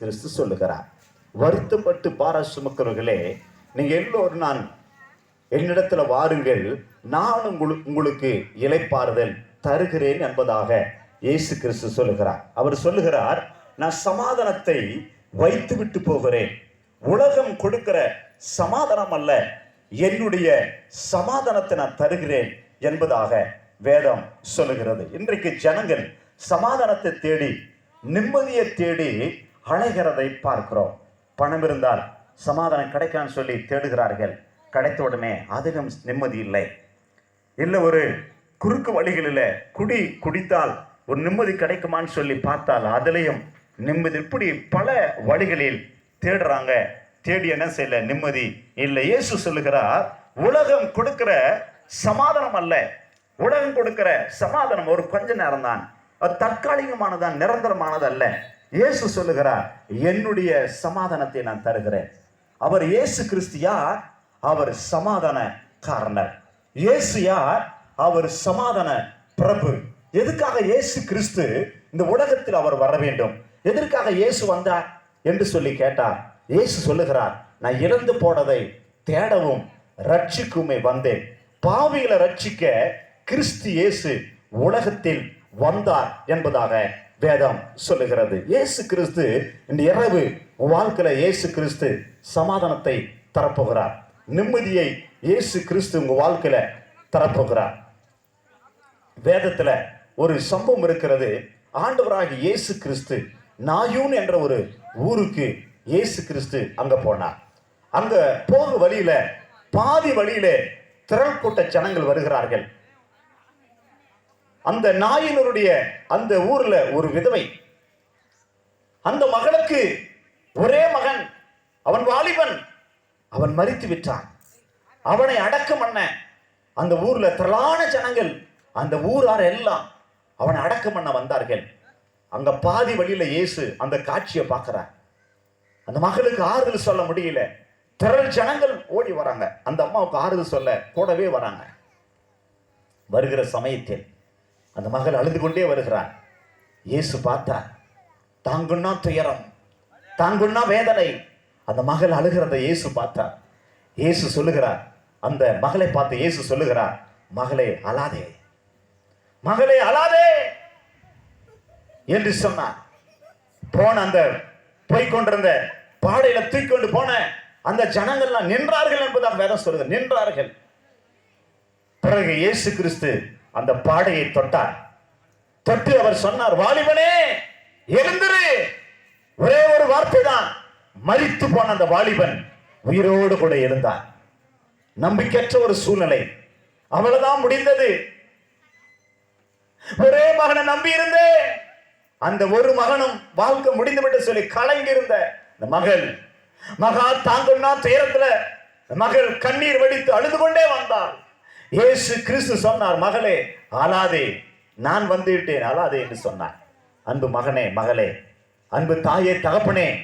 கிறிஸ்து சொல்லுகிறார். வருத்தப்பட்டு பார சுமக்கிறவர்களே நீங்க எல்லோரும் நான் என்னிடத்துல வாருங்கள் நான் உங்களுக்கு உங்களுக்கு இளைப்பாறுதல் தருகிறேன் என்பதாக இயேசு கிறிஸ்து சொல்லுகிறார். அவர் சொல்லுகிறார் நான் சமாதானத்தை வைத்து விட்டு போகிறேன். உலகம் கொடுக்கிற சமாதானம் அல்ல என்னுடைய சமாதானத்தை நான் தருகிறேன் என்பதாக வேதம் சொல்லுகிறது. இன்றைக்கு ஜனங்கள் சமாதானத்தை தேடி நிம்மதியை தேடி அழைகிறதை பார்க்கிறோம். பணம் இருந்தால் சமாதானம் கிடைக்கான்னு சொல்லி தேடுகிறார்கள். கிடைத்த உடனே அதிகம் நிம்மதி இல்லை. இல்லை ஒரு குறுக்கு வழிகளில் குடி குடித்தால் ஒரு நிம்மதி கிடைக்குமான்னு சொல்லி பார்த்தால் அதுலேயும் நிம்மதி இப்படி பல வழிகளில் தேடுறாங்க. தேடி என்ன செய்யல? நிம்மதி இல்லை. இயேசு சொல்லுகிறார் உலகம் கொடுக்கிற சமாதானம் அல்ல. உலகம் கொடுக்கிற சமாதானம் ஒரு கொஞ்ச நேரம் தான் அது தற்காலிகமானதான் நிரந்தரமானது அல்ல இயேசு சொல்லுகிறார் என்னுடைய சமாதானத்தை நான் தருகிறேன். அவர் இயேசு கிறிஸ்து யார்? அவர் சமாதான காரணர் இயேசு யார்? அவர் சமாதான பிரபு. எதுக்காக இயேசு கிறிஸ்து இந்த உலகத்தில் அவர் வர வேண்டும்? எதற்காக இயேசு வந்தார் என்று சொல்லி கேட்டார். இயேசு சொல்லுகிறார் நான் இறந்து போனதை தேடவும் ரட்சிக்குமே வந்தேன். பாவிகளை ரட்சிக்க கிறிஸ்து இயேசு உலகத்தில் வந்தார் என்பதாக வேதம் சொல்லுகிறது. இயேசு கிறிஸ்து இந்த இரவு உன் வாழ்க்கையில இயேசு கிறிஸ்து சமாதானத்தை தரப்போகிறார். நிம்மதியை இயேசு கிறிஸ்து உங்க வாழ்க்கையில தரப்போகிறார். வேதத்துல ஒரு சம்பவம் இருக்கிறது. ஆண்டவராக இயேசு கிறிஸ்து நாயூன் என்ற ஒரு ஊருக்கு இயேசு கிறிஸ்து அங்க போனார். அங்க போக வழியில பாதி வழியில திரள் கூட்ட ஜனங்கள் வருகிறார்கள். அந்த நாயினருடைய அந்த ஊர்ல ஒரு விதவை. அந்த மகளுக்கு ஒரே மகன் அவன் வாலிபன். அவன் மறித்து விட்டான். அவனை அடக்கம் பண்ண அந்த ஊர்ல திரளான ஜனங்கள் அந்த ஊரார் எல்லாம் அவனை அடக்கம் பண்ண வந்தார்கள். அங்க பாதி வழியில இயேசு அந்த காட்சியை பார்க்கிறார். அந்த மகளுக்கு ஆறுதல் சொல்ல முடியல. திரள் ஜனங்கள் ஓடி வராங்க. அந்த அம்மாவுக்கு ஆறுதல் சொல்ல கூடவே வராங்க. வருகிற சமயத்தில் அந்த மகள் அழுது கொண்டே வருகிறார் இயேசு பார்த்தார். தாங்குன்னா துயரம் தாங்குன்னா வேதனை. அந்த மகள் அழுகிறத இயேசு பார்த்தார். இயேசு சொல்லுகிறார் அந்த மகளை பார்த்து இயேசு சொல்லுகிறார் மகளே அழாதே மகளே அழாதே என்று சொன்னார். போன அந்த போய்கொண்டிருந்த பாடையில தூக்கி கொண்டு போன அந்த ஜனங்கள்லாம் நின்றார்கள் என்பதாக வேதம் சொல்லுது. நின்றார்கள். பிறகு இயேசு கிறிஸ்து அந்த பாடையை தொட்டார். தொட்டு அவர் சொன்னார் வாலிபனே எழுந்திரு. ஒரே ஒரு வார்த்தை தான் மரித்து போன அந்த வாலிபன் உயிரோடு கூட இருந்தான் நம்பிக்கையற்ற ஒரு சூழ்நிலை. அவ்வளவுதான் முடிந்தது. ஒரே மகனை நம்பி இருந்தேன் அந்த ஒரு மகனும் வாழ்க்கை முடிந்துவிட்டு சொல்லி கலங்கிருந்த இந்த மகள் மகா தாங்கன்னா துயரத்துல மகள் கண்ணீர் வடித்து அழுது கொண்டே வந்தாள். இயேசு கிறிஸ்து சொன்னார் மகளே அழாதே. நான் வந்துவிட்டேன் அழாதே என்று சொன்னார். அன்பு மகனே மகளே அன்பு தாயே தகப்பனே